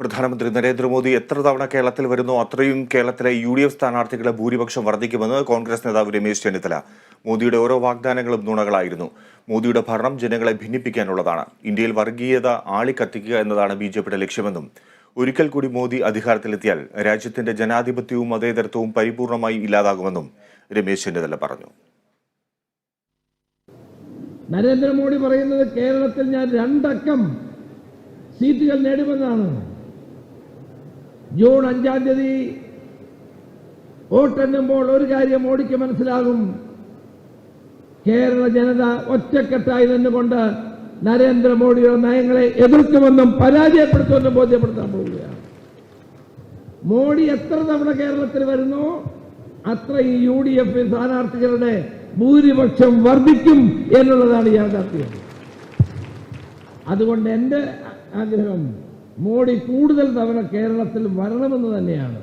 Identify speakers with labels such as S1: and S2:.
S1: പ്രധാനമന്ത്രി നരേന്ദ്രമോദി എത്ര തവണ കേരളത്തിൽ വരുന്നു? അത്രയും കേരളത്തിലെ യു ഡി എഫ് സ്ഥാനാർത്ഥികളുടെ ഭൂരിപക്ഷം വർദ്ധിക്കുമെന്ന് കോൺഗ്രസ് നേതാവ് രമേശ് ചെന്നിത്തല. മോദിയുടെ ഓരോ വാഗ്ദാനങ്ങളും നുണകളായിരുന്നു. മോദിയുടെ ഭരണം ജനങ്ങളെ ഭിന്നിപ്പിക്കാനുള്ളതാണ്. ഇന്ത്യയിൽ വർഗീയത ആളിക്കത്തിക്കുക എന്നതാണ് ബി ജെ പിയുടെ ലക്ഷ്യമെന്നും ഒരിക്കൽ കൂടി മോദി അധികാരത്തിലെത്തിയാൽ രാജ്യത്തിന്റെ ജനാധിപത്യവും മതേതരത്വവും പരിപൂർണമായി ഇല്ലാതാകുമെന്നും രമേശ് ചെന്നിത്തല പറഞ്ഞു.
S2: നരേന്ദ്രമോദി പറയുന്നത് കേരളത്തിൽ ഞാൻ രണ്ടക്കം സീറ്റുകൾ നേടുമെന്നാണ്. ജൂൺ അഞ്ചാം തീയതി വോട്ടെണ്ണുമ്പോൾ ഒരു കാര്യം മോഡിക്ക് മനസ്സിലാകും. കേരള ജനത ഒറ്റക്കെട്ടായി നിന്നുകൊണ്ട് നരേന്ദ്രമോദിയുടെ നയങ്ങളെ എതിർക്കുമെന്നും പരാജയപ്പെടുത്തുമെന്നും ബോധ്യപ്പെടുത്താൻ പോവുകയാണ്. മോഡി എത്ര തവണ കേരളത്തിൽ വരുന്നു അത്ര ഈ യു ഡി എഫ് സ്ഥാനാർത്ഥികളുടെ ഭൂരിപക്ഷം വർദ്ധിക്കും എന്നുള്ളതാണ് യാഥാർത്ഥ്യം. അതുകൊണ്ട് എന്റെ ആഗ്രഹം മോഡി കൂടുതൽ തവണ കേരളത്തിൽ വരണമെന്ന് തന്നെയാണ്.